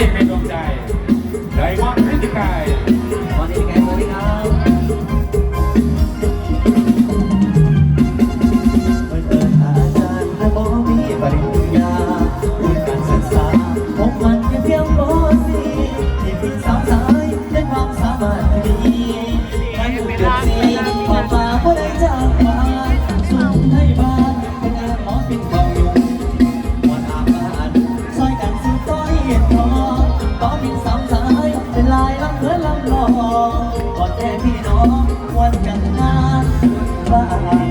Amém. ก่อนแต่พี่น้องวันจันทานบ้าน